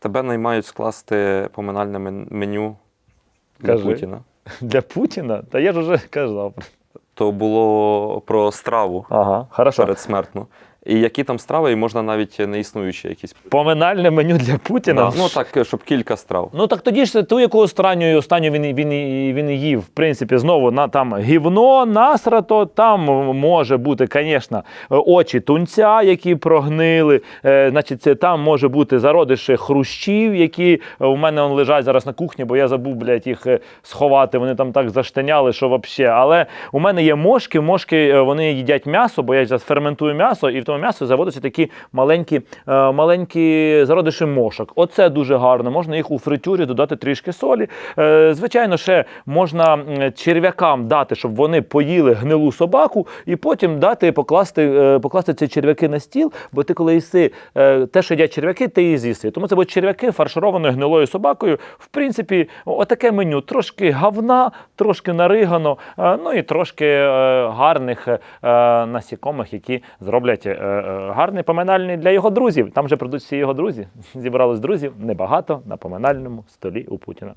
Тебе наймають скласти поминальне мен- меню для Кажи. Путіна. Для Путіна? Та я ж вже казав. То було про страву Ага, хорошо. передсмертну. І які там страви, і можна навіть неіснуючі якісь. Поминальне меню для Путіна. Да. Ну так, щоб кілька страв. Ну так тоді ж ту, яку останню, останню він, він, він їв, в принципі, знову на там гівно, насрато, там може бути, звісно, очі тунця, які прогнили. Е, значить, це там може бути зародиші хрущів, які у мене он, лежать зараз на кухні, бо я забув, блядь, їх е, сховати. Вони там так заштаняли, що взагалі. Але у мене є мошки. Мошки е, вони їдять м'ясо, бо я зараз ферментую м'ясо, і в тому м'ясо заводяться такі маленькі, е, маленькі зародиші мошок. Оце дуже гарно. Можна їх у фритюрі додати трішки солі. Е, звичайно, ще можна черв'якам дати, щоб вони поїли гнилу собаку, і потім дати покласти, е, покласти ці черв'яки на стіл. Бо ти, коли їси те, що їдять черв'яки, ти і з'їси. Тому це будуть черв'яки фаршировані гнилою собакою. В принципі, отаке меню. Трошки гавна, трошки наригано, ну і трошки гарних насікомих, які зроблять гарний поминальний для його друзів. Там же придуть всі його друзі. Зібралось друзів небагато на поминальному столі у Путіна.